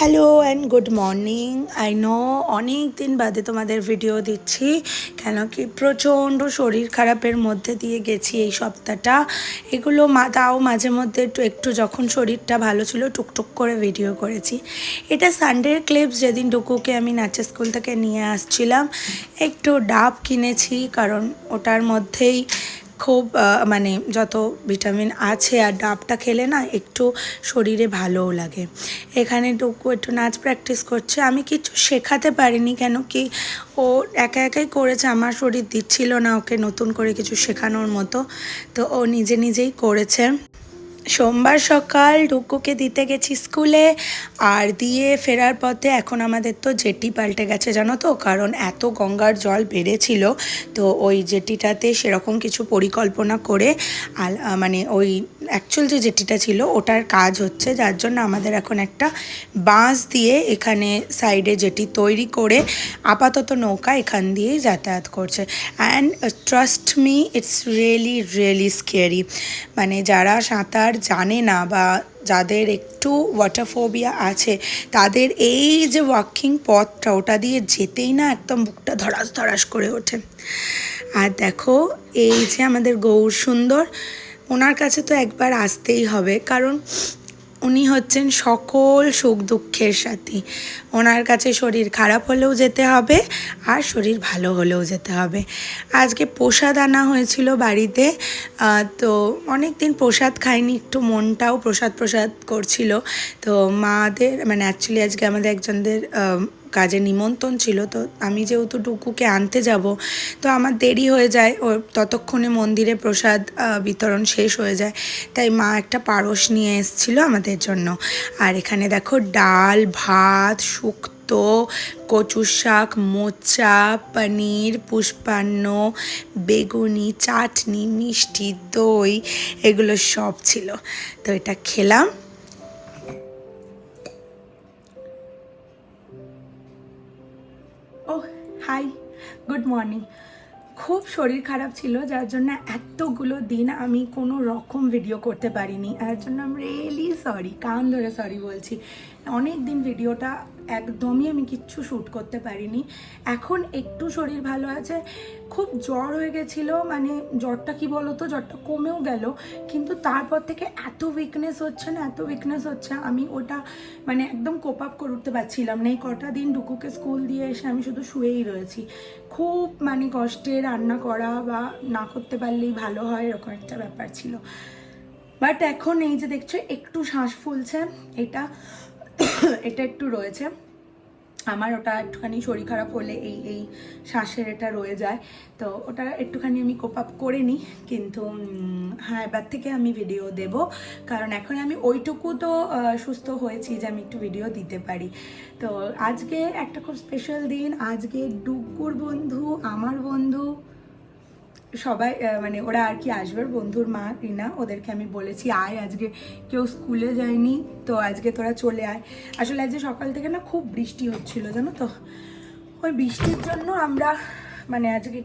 Hello and good morning I know অনেক দিন বাদে তোমাদের ভিডিও দিচ্ছি, কেন কি প্রচণ্ড শরীর খারাপের মধ্যে দিয়ে গেছি এই সপ্তাহটা। এগুলো মা, তাও মাঝে মধ্যে একটু একটু যখন শরীরটা ভালো ছিল, টুকটুক করে ভিডিও করেছি। এটা সানডের ক্লিপস যেদিন ডুকুকে আমি নাচের স্কুল থেকে নিয়ে আসছিলাম, একটু ডাব কিনেছি, কারণ ওটার মধ্যেই খুব মানে যত ভিটামিন আছে আর ডাবটা খেলে না একটু শরীরে ভালোও লাগে। এখানে টুকু একটু নাচ প্র্যাকটিস করছে। আমি কিছু শেখাতে পারিনি কেন কি, ও একা একাই করেছে, আমার শরীর দিচ্ছিল না ওকে নতুন করে কিছু শেখানোর মতো। তো ও নিজে নিজেই করেছে। সোমবার সকাল ডুকুকে দিতে গেছি স্কুলে, আর দিয়ে ফেরার পথে এখন আমাদের তো জেটি পাল্টে গেছে জানো তো, কারণ এত গঙ্গার জল বেড়েছিল। তো ওই জেটিটাতে সেরকম কিছু পরিকল্পনা করে আল মানে ওই অ্যাকচুয়াল যে জেটিটা ছিল ওটার কাজ হচ্ছে, যার জন্য আমাদের এখন একটা বাঁশ দিয়ে এখানে সাইডে জেটি তৈরি করে আপাতত নৌকা এখান দিয়েই যাতায়াত করছে। And trust me it's really really scary মানে যারা সাঁতার জানে না বা যাদের একটু ওয়াটারফোবিয়া আছে, তাদের এই যে ওয়াকিং পথটা, ওটা দিয়ে যেতেই না একদম বুকটা ধরাস ধরাস করে ওঠে। আর দেখো, এই যে আমাদের গৌর সুন্দর, ওনার কাছে তো একবার আসতেই হবে, কারণ উনি হচ্ছেন সকল সুখ দুঃখের সাথী। ওনার কাছে শরীর খারাপ হলেও যেতে হবে আর শরীর ভালো হলেও যেতে হবে। আজকে প্রসাদ আনা হয়েছিল বাড়িতে তো অনেক দিন প্রসাদ খাইনি, একটু মনটাও প্রসাদ প্রসাদ করছিল। তো মাদের মানে অ্যাকচুয়ালি আজকে আমাদের একজনদের কাজে নিমন্ত্রণ ছিল, তো আমি যেহেতু টুকুকে আনতে যাব, তো আমার দেরি হয়ে যায়। ও ততক্ষণে মন্দিরে প্রসাদ বিতরণ শেষ হয়ে যায়। তাই মা একটা পারস নিয়ে এসেছিল আমাদের জন্য। আর এখানে দেখো ডাল, ভাত, শুক্তো কচু শাক, মোচা, পনির, পুষ্পান্ন, বেগুনি, চাটনি, মিষ্টি, দই, এগুলো সব ছিল। তো এটা খেলাম। হাই গুড মর্নিং খুব শরীর খারাপ ছিল, যার জন্য এতগুলো দিন আমি কোনো রকম ভিডিও করতে পারিনি। তার জন্য আমি রিয়েলি সরি কান ধরে সরি বলছি। অনেক দিন ভিডিওটা একদমই আমি কিচ্ছু শ্যুট করতে পারিনি। এখন একটু শরীর ভালো আছে, খুব জ্বর হয়ে গেছিল মানে জ্বরটা কি বলো তো জ্বরটা কমেও গেল, কিন্তু তারপর থেকে এত উইকনেস হচ্ছে না, এত উইকনেস হচ্ছে আমি ওটা মানে একদম কোপ আপ করে উঠতে পারছিলাম না। এই কটা দিন ডুকুকে স্কুল দিয়ে এসে আমি শুধু শুয়েই রয়েছি। খুব মানে কষ্টে রান্না করা বা না করতে পারলেই ভালো হয়, এরকম একটা ব্যাপার ছিল। বাট এখন এই যে দেখছ, একটু শ্বাস ফুলছে, এটা এটা একটু রয়েছে। আমার ওটা একটুখানি শরীর খারাপ হলে এই এই শ্বাসের এটা রয়ে যায়। তো ওটা একটুখানি আমি কোপ আপ করে নিই। কিন্তু হ্যাঁ এবার থেকে আমি ভিডিও দেব। কারণ এখন আমি ওইটুকু তো সুস্থ হয়েছি যে আমি একটু ভিডিও দিতে পারি। তো আজকে একটা খুব স্পেশাল দিন। আজকে ডুকুর বন্ধু, আমার বন্ধু সবাই মানে ওরা আর কি আসবে বন্ধুর মা, রিনা, ওদেরকে আমি বলেছি, আয় আজকে। কেউ স্কুলে যায়নি, তো আজকে তোরা চলে আয়। আসলে আজকে সকাল থেকে না খুব বৃষ্টি হচ্ছিল, জানো তো? ওই বৃষ্টির জন্য আমরা মানে আজকে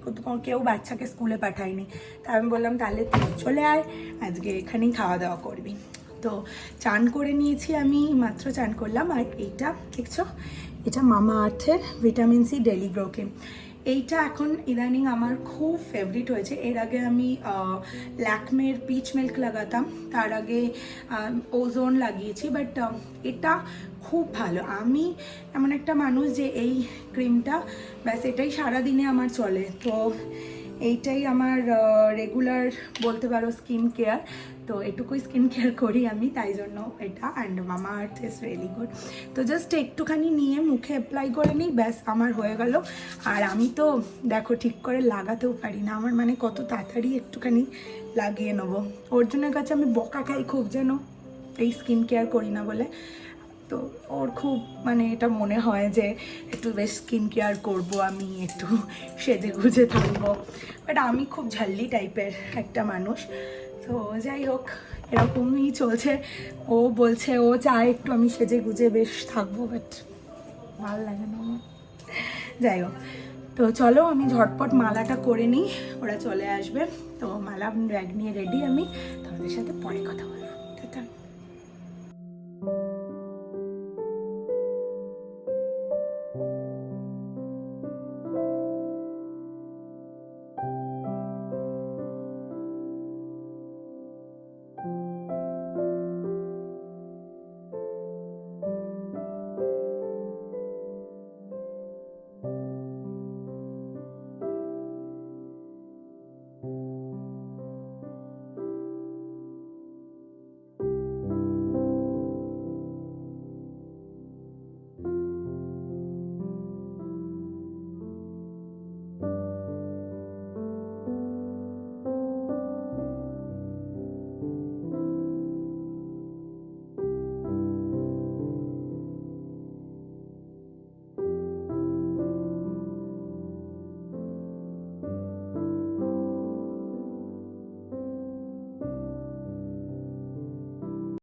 কেউ বাচ্চাকে স্কুলে পাঠায়নি। তা আমি বললাম, তাহলে তুই চলে আয়, আজকে এখানেই খাওয়া দাওয়া করবি। তো চান করে নিয়েছি আমি, মাত্র চান করলাম। আর এইটা, দেখছ? এটা মামা আর্থের ভিটামিন সি ডেলি গ্রোকে এইটা এখন ইদানিং আমার খুব ফেভারিট হয়েছে। এর আগে আমি ল্যাকমের পিচ মিল্ক লাগাতাম। তার আগে ওজোন লাগিয়েছি। বাট এটা খুব ভালো। আমি এমন একটা মানুষ যে এই ক্রিমটা ব্যাস এটাই সারাদিনে আমার চলে। তো এইটাই আমার রেগুলার বলতে পারো স্কিন কেয়ার তো এটুকুই স্কিন কেয়ার করি আমি, তাই জন্য এটা। And Mamaearth is really good তো জাস্ট একটুখানি নিয়ে মুখে অ্যাপ্লাই করে নিই, ব্যাস আমার হয়ে গেল। আর আমি তো, দেখো, ঠিক করে লাগাতেও পারি না। আমার মানে কত তাড়াতাড়ি একটুখানি লাগিয়ে নেব। অর্জুনের কাছে আমি বকা খাই খুব যেন। এই স্কিন কেয়ার করি না বলে। তো ওর খুব মানে এটা মনে হয় যে একটু বেশ স্কিন কেয়ার করব আমি, একটু সেজে গুজে থাকব। বাট আমি খুব ঝাল্লি টাইপের একটা মানুষ। তো যাই হোক, এরকমই চলছে। ও বলছে, ও চায় একটু আমি সেজে গুজে বেশ থাকব বাট ভালো লাগে না আমার। যাই হোক, তো চলো আমি ঝটপট মালাটা করে নিই, ওরা চলে আসবে। তো মালা ব্যাগ নিয়ে রেডি আমি। তোমাদের সাথে পরে কথা বলব।